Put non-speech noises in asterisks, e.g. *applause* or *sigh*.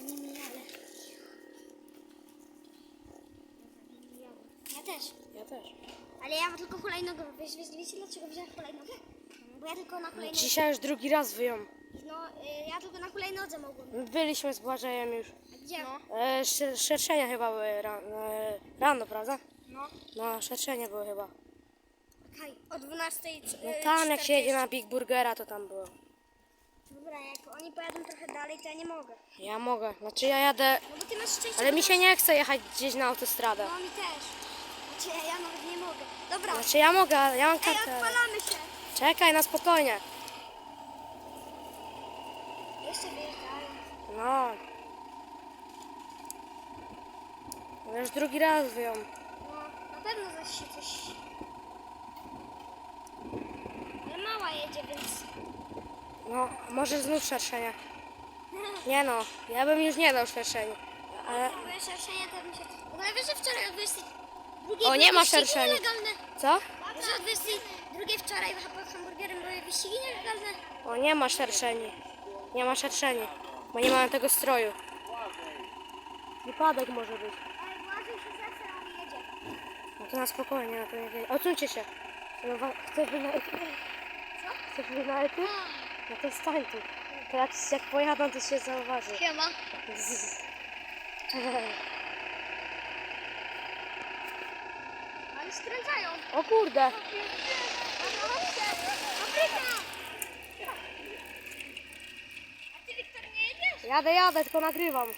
za nimi jadę. Ja też. Ja też. Ale ja mam tylko hulajnogę. Wiesz, wiesz, wiecie dlaczego wziąłem hulajnogę? Bo ja tylko na hulajnodze... Dzisiaj już drugi raz wyją. No, y, ja tylko na hulajnodze mogłem. Byliśmy z Błażejem już. A gdzie? No. E, sze- szerszenia chyba były ra, e, rano, prawda? no. No, szerszenie były chyba. Okej, o 12. No tam jak się jedzie na Big Burgera, to tam było. Dobra, jak oni pojadą trochę dalej, to ja nie mogę. Ja mogę. Znaczy ja jadę, No bo ty masz szczęście. ale mi się nie chce jechać gdzieś na autostradę. No mi też. Znaczy ja nawet nie mogę. Dobra. Znaczy ja mogę, ale ja mam Ej, kartę. odpalamy się. Czekaj, na spokojnie. Jeszcze wyjeżdżają. No. No Już drugi raz wyją. No, na pewno zaś się coś... Ale mała jedzie, więc... No, może znów szerszenie. Nie no, ja bym już nie dał szerszenia. Ale szerszenia, to bym się... W ogóle wiesz, że wczoraj o 22 O, nie ma były wyścigi szerszeni. nielegalne? co? Że o 22 wczoraj pod hamburgerem były wyścigi nielegalne? O, nie ma szerszeni. Nie ma szerszeni, bo nie mamy tego stroju. Wypadek może być. Ale Błażej się zesra, on jedzie. No to na spokojnie, na to nie wiedzieć. Odsuńcie się. No, Chcesz być na ety? Co? Chcesz być na ety? No to stań tu. To jak, jak pojadą, to się zauważy. Siema. *laughs* Zzz. Ale skręcają. O kurde. Fabryka! A ty, Wiktor, nie jedziesz? Jadę, jadę, tylko nagrywam.